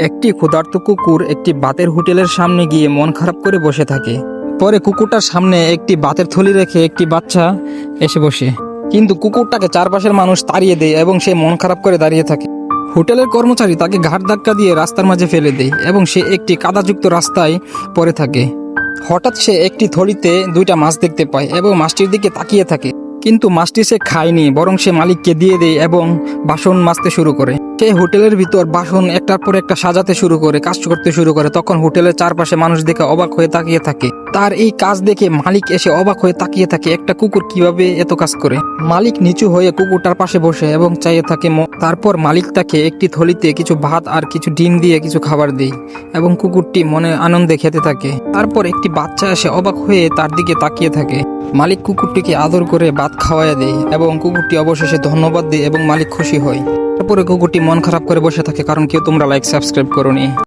একটি ক্ষুধার্ত কুকুর একটি বাতের হোটেলের সামনে গিয়ে মন খারাপ করে বসে থাকে। পরে কুকুরটার সামনে একটি বাতের থলি রেখে একটি বাচ্চা এসে বসে। কিন্তু কুকুরটাকে চারপাশের মানুষ তাড়িয়ে দেয় এবং সে মন খারাপ করে দাঁড়িয়ে থাকে। হোটেলের কর্মচারী তাকে ঘাট ধাক্কা দিয়ে রাস্তার মাঝে ফেলে দেয় এবং সে একটি কাদাযুক্ত রাস্তায় পড়ে থাকে। হঠাৎ সে একটি থলিতে দুইটা মাছ দেখতে পায় এবং মাছটির দিকে তাকিয়ে থাকে। কিন্তু মাছটি সে খায়নি, বরং সে মালিককে দিয়ে দেয় এবং বাসন মাজতে শুরু করে। সে হোটেলের ভিতর বাসন একটার পর একটা সাজাতে শুরু করে, কাজ করতে শুরু করে। তখন হোটেলের চারপাশে মানুষ দেখে অবাক হয়ে তাকিয়ে থাকে। তার এই কাজ দেখে মালিক এসে অবাক হয়ে তাকিয়ে থাকে, একটা কুকুর কীভাবে এত কাজ করে? মালিক নিচু হয়ে কুকুরটার পাশে বসে এবং চাইয়ে থাকে তারপর মালিক তাকে একটি থলিতে কিছু ভাত আর কিছু ডিম দিয়ে কিছু খাবার দেয় এবং কুকুরটি মনে আনন্দে খেতে থাকে। তারপর একটি বাচ্চা এসে অবাক হয়ে তার দিকে তাকিয়ে থাকে। মালিক কুকুরটিকে আদর করে ভাত খাওয়াইয়া দেয় এবং কুকুরটি অবশেষে ধন্যবাদ দেয় এবং মালিক খুশি হয়। তারপরে কুকুরটি মন খারাপ করে বসে থাকে, কারণ কেউ তোমরা লাইক সাবস্ক্রাইব করোনি।